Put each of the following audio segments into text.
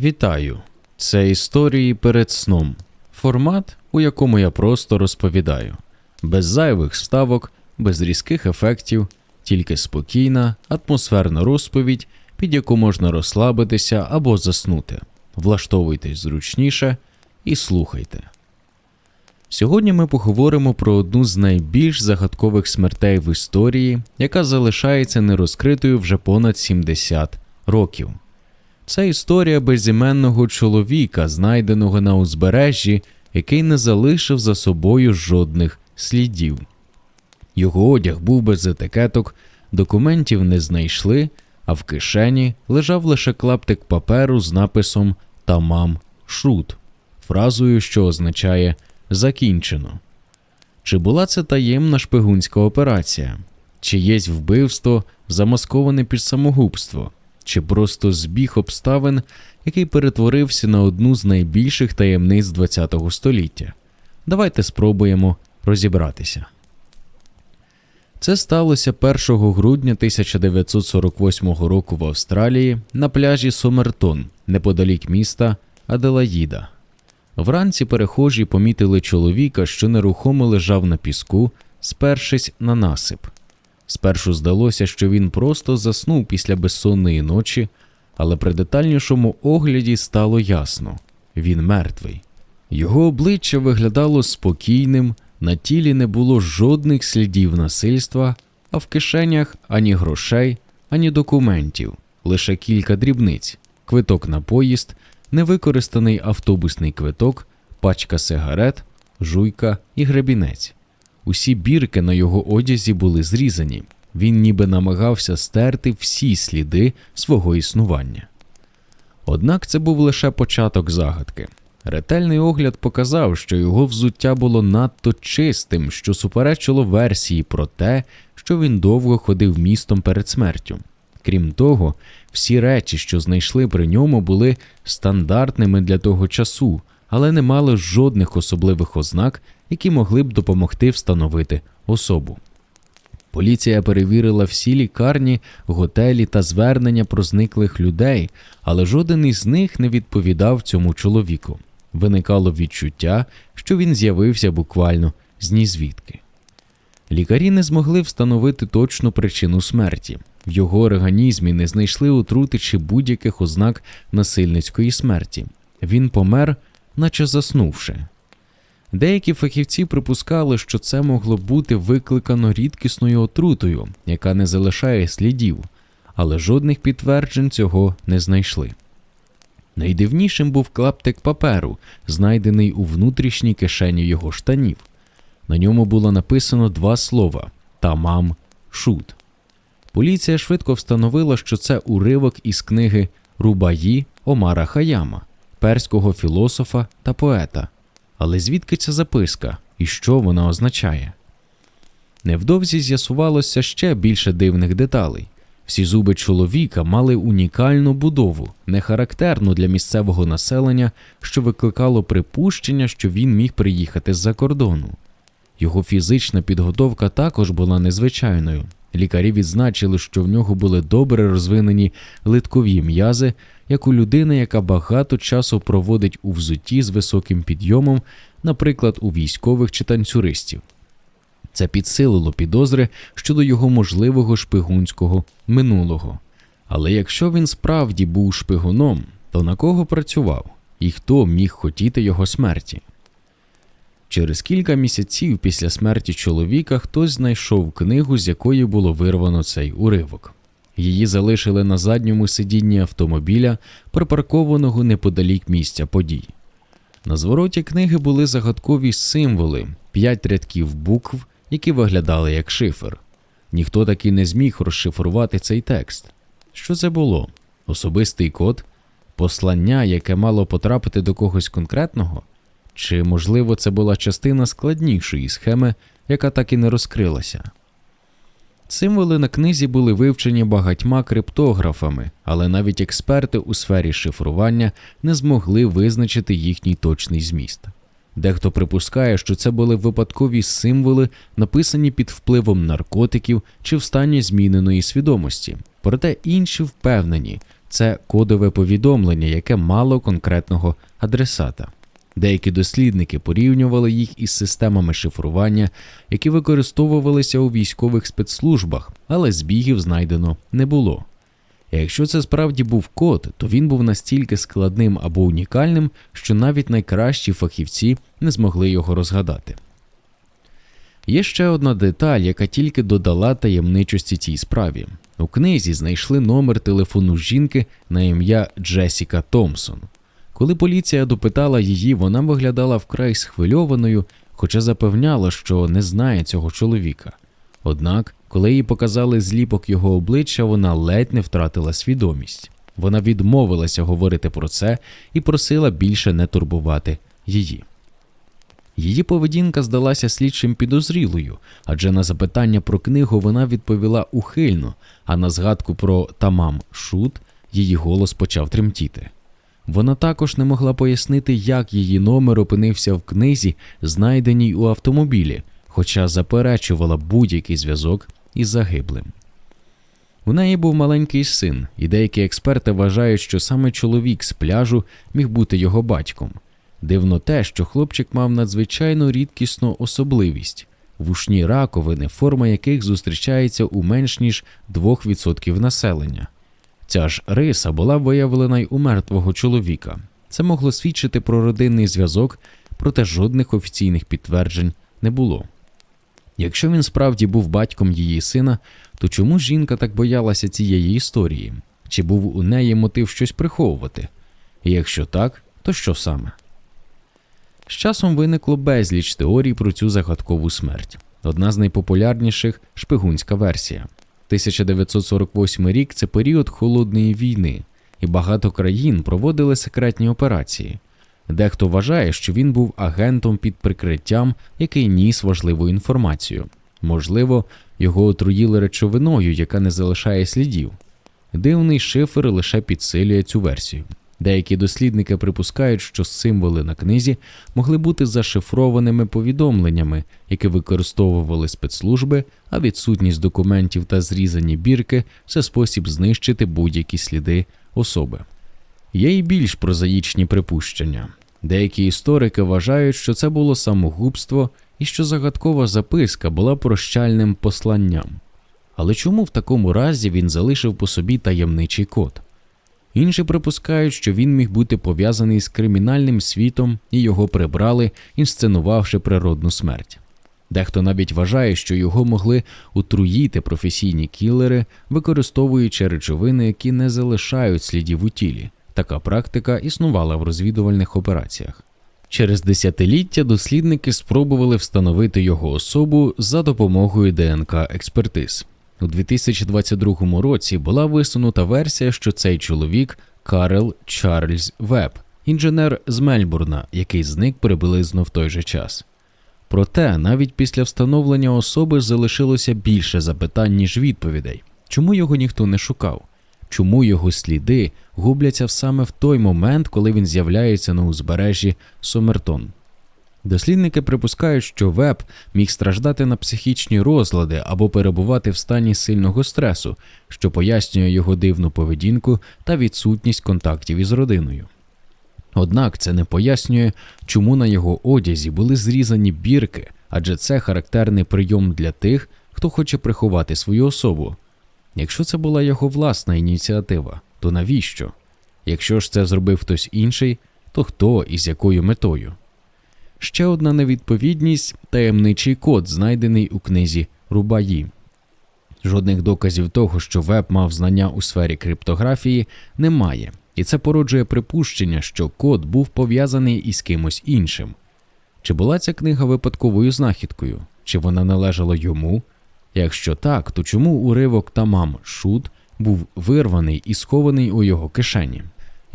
Вітаю! Це історії перед сном. Формат, у якому я просто розповідаю, без зайвих вставок, без різких ефектів, тільки спокійна, атмосферна розповідь, під яку можна розслабитися або заснути. Влаштовуйтесь зручніше і слухайте. Сьогодні ми поговоримо про одну з найбільш загадкових смертей в історії, яка залишається нерозкритою вже понад 70 років. Це історія безіменного чоловіка, знайденого на узбережжі, який не залишив за собою жодних слідів. Його одяг був без етикеток, документів не знайшли, а в кишені лежав лише клаптик паперу з написом Тамам Шут, фразою, що означає закінчено. Чи була це таємна шпигунська операція? Чиєсь вбивство, замасковане під самогубство, чи просто збіг обставин, який перетворився на одну з найбільших таємниць ХХ століття? Давайте спробуємо розібратися. Це сталося 1 грудня 1948 року в Австралії на пляжі Сомертон, неподалік міста Аделаїда. Вранці перехожі помітили чоловіка, що нерухомо лежав на піску, спершись на насип. Спершу здалося, що він просто заснув після безсонної ночі, але при детальнішому огляді стало ясно він мертвий. Його обличчя виглядало спокійним, на тілі не було жодних слідів насильства, а в кишенях ані грошей, ані документів, лише кілька дрібниць, квиток на поїзд, невикористаний автобусний квиток, пачка сигарет, жуйка і гребінець. Усі бірки на його одязі були зрізані. Він ніби намагався стерти всі сліди свого існування. Однак це був лише початок загадки. Ретельний огляд показав, що його взуття було надто чистим, що суперечило версії про те, що він довго ходив містом перед смертю. Крім того, всі речі, що знайшли при ньому, були стандартними для того часу, але не мали жодних особливих ознак, які могли б допомогти встановити особу. Поліція перевірила всі лікарні, готелі та звернення про зниклих людей, але жоден із них не відповідав цьому чоловіку. Виникало відчуття, що він з'явився буквально з нізвідки. Лікарі не змогли встановити точну причину смерті. В його організмі не знайшли отрути чи будь-яких ознак насильницької смерті. Він помер, наче заснувши. Деякі фахівці припускали, що це могло бути викликано рідкісною отрутою, яка не залишає слідів, але жодних підтверджень цього не знайшли. Найдивнішим був клаптик паперу, знайдений у внутрішній кишені його штанів. На ньому було написано два слова Тамам Шут. Поліція швидко встановила, що це уривок із книги Рубаї Омара Хаяма, перського філософа та поета. Але звідки ця записка і що вона означає? Невдовзі з'ясувалося ще більше дивних деталей. Всі зуби чоловіка мали унікальну будову, не характерну для місцевого населення, що викликало припущення, що він міг приїхати з-за кордону. Його фізична підготовка також була незвичайною. Лікарі відзначили, що в нього були добре розвинені литкові м'язи, як у людини, яка багато часу проводить у взутті з високим підйомом, наприклад, у військових чи танцюристів. Це підсилило підозри щодо його можливого шпигунського минулого. Але якщо він справді був шпигуном, то на кого працював і хто міг хотіти його смерті? Через кілька місяців після смерті чоловіка хтось знайшов книгу, з якої було вирвано цей уривок. Її залишили на задньому сидінні автомобіля, припаркованого неподалік місця подій. На звороті книги були загадкові символи, п'ять рядків букв, які виглядали як шифр. Ніхто таки не зміг розшифрувати цей текст. Що це було? Особистий код? Послання, яке мало потрапити до когось конкретного? Чи, можливо, це була частина складнішої схеми, яка так і не розкрилася? Символи на книзі були вивчені багатьма криптографами, але навіть експерти у сфері шифрування не змогли визначити їхній точний зміст. Дехто припускає, що це були випадкові символи, написані під впливом наркотиків чи в стані зміненої свідомості, проте інші впевнені, це кодове повідомлення, яке мало конкретного адресата. Деякі дослідники порівнювали їх із системами шифрування, які використовувалися у військових спецслужбах, але збігів знайдено не було. Якщо це справді був код, то він був настільки складним або унікальним, що навіть найкращі фахівці не змогли його розгадати. Є ще одна деталь, яка тільки додала таємничості цій справі. У книзі знайшли номер телефону жінки на ім'я Джесіка Томпсон. Коли поліція допитала її, вона виглядала вкрай схвильованою, хоча запевняла, що не знає цього чоловіка. Однак, коли їй показали зліпок його обличчя, вона ледь не втратила свідомість. Вона відмовилася говорити про це і просила більше не турбувати її. Її поведінка здалася слідчим підозрілою, адже на запитання про книгу вона відповіла ухильно, а на згадку про тамам шут її голос почав тремтіти. Вона також не могла пояснити, як її номер опинився в книзі, знайденій у автомобілі, хоча заперечувала будь-який зв'язок із загиблим. У неї був маленький син, і деякі експерти вважають, що саме чоловік з пляжу міг бути його батьком. Дивно те, що хлопчик мав надзвичайно рідкісну особливість вушні раковини, форма яких зустрічається у менш ніж 2% населення. Ця ж риса була виявлена й у мертвого чоловіка. Це могло свідчити про родинний зв'язок, проте жодних офіційних підтверджень не було. Якщо він справді був батьком її сина, то чому жінка так боялася цієї історії? Чи був у неї мотив щось приховувати? І якщо так, то що саме? З часом виникло безліч теорій про цю загадкову смерть. Одна з найпопулярніших шпигунська версія. 1948 рік це період холодної війни, і багато країн проводили секретні операції. Дехто вважає, що він був агентом під прикриттям, який ніс важливу інформацію. Можливо, його отруїли речовиною, яка не залишає слідів. Дивний шифер лише підсилює цю версію. Деякі дослідники припускають, що символи на книзі могли бути зашифрованими повідомленнями, які використовували спецслужби, а відсутність документів та зрізані бірки це спосіб знищити будь-які сліди особи. Є й більш прозаїчні припущення. Деякі історики вважають, що це було самогубство і що загадкова записка була прощальним посланням. Але чому в такому разі він залишив по собі таємничий код? Інші припускають, що він міг бути пов'язаний з кримінальним світом і його прибрали, інсценувавши природну смерть. Дехто навіть вважає, що його могли отруїти професійні кілери, використовуючи речовини, які не залишають слідів у тілі. Така практика існувала в розвідувальних операціях. Через десятиліття дослідники спробували встановити його особу за допомогою ДНК експертиз. У 2022 році була висунута версія, що цей чоловік Карел Чарльз Веб, інженер з Мельбурна, який зник приблизно в той же час. Проте навіть після встановлення особи залишилося більше запитань, ніж відповідей. Чому його ніхто не шукав? Чому його сліди губляться саме в той момент, коли він з'являється на узбережжі Сомертон? Дослідники припускають, що веб міг страждати на психічні розлади або перебувати в стані сильного стресу, що пояснює його дивну поведінку та відсутність контактів із родиною. Однак це не пояснює, чому на його одязі були зрізані бірки, адже це характерний прийом для тих, хто хоче приховати свою особу. Якщо це була його власна ініціатива, то навіщо? Якщо ж це зробив хтось інший, то хто і з якою метою? Ще одна невідповідність таємничий код, знайдений у книзі Рубаї. Жодних доказів того, що веб мав знання у сфері криптографії, немає, і це породжує припущення, що код був пов'язаний із кимось іншим. Чи була ця книга випадковою знахідкою, чи вона належала йому? Якщо так, то чому уривок тамам шут був вирваний і схований у його кишені?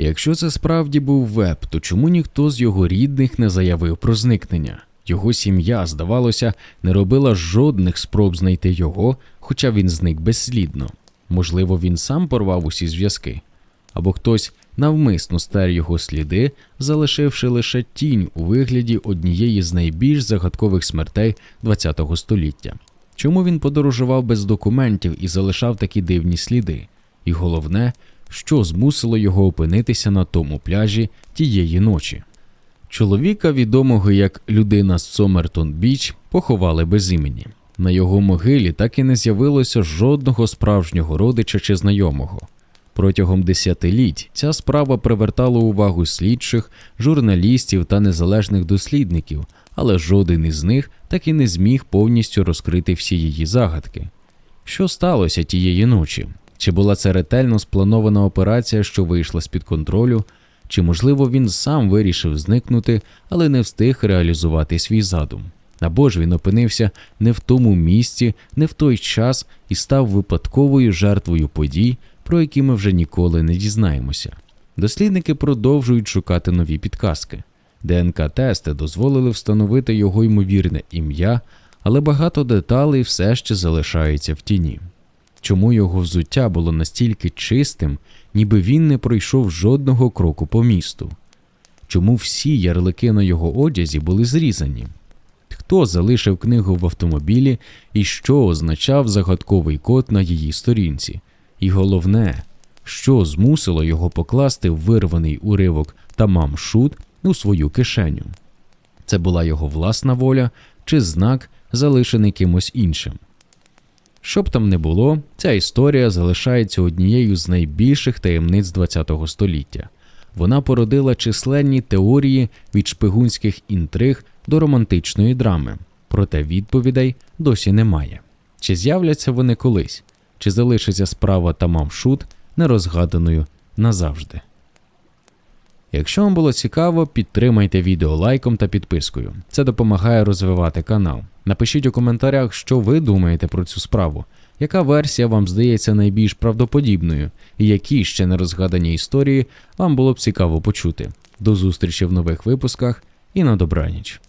Якщо це справді був веб, то чому ніхто з його рідних не заявив про зникнення? Його сім'я, здавалося, не робила жодних спроб знайти його, хоча він зник безслідно. Можливо, він сам порвав усі зв'язки, або хтось навмисно стер його сліди, залишивши лише тінь у вигляді однієї з найбільш загадкових смертей ХХ століття. Чому він подорожував без документів і залишав такі дивні сліди? І головне, що змусило його опинитися на тому пляжі тієї ночі. Чоловіка, відомого як людина з Сомертон Біч, поховали без імені. На його могилі так і не з'явилося жодного справжнього родича чи знайомого. Протягом десятиліть ця справа привертала увагу слідчих, журналістів та незалежних дослідників, але жоден із них так і не зміг повністю розкрити всі її загадки. Що сталося тієї ночі? Чи була це ретельно спланована операція, що вийшла з-під контролю, чи, можливо, він сам вирішив зникнути, але не встиг реалізувати свій задум? Або ж він опинився не в тому місці, не в той час і став випадковою жертвою подій, про які ми вже ніколи не дізнаємося. Дослідники продовжують шукати нові підказки. ДНК-тести дозволили встановити його ймовірне ім'я, але багато деталей все ще залишаються в тіні. Чому його взуття було настільки чистим, ніби він не пройшов жодного кроку по місту? Чому всі ярлики на його одязі були зрізані? Хто залишив книгу в автомобілі і що означав загадковий код на її сторінці? І головне, що змусило його покласти вирваний уривок тамам шут у свою кишеню? Це була його власна воля чи знак, залишений кимось іншим? Що б там не було, ця історія залишається однією з найбільших таємниць ХХ століття. Вона породила численні теорії від шпигунських інтриг до романтичної драми, проте відповідей досі немає. Чи з'являться вони колись, чи залишиться справа Тамам Шут нерозгаданою назавжди. Якщо вам було цікаво, підтримайте відео лайком та підпискою. Це допомагає розвивати канал. Напишіть у коментарях, що ви думаєте про цю справу, яка версія вам здається найбільш правдоподібною, і які ще не розгадані історії вам було б цікаво почути. До зустрічі в нових випусках і на добраніч.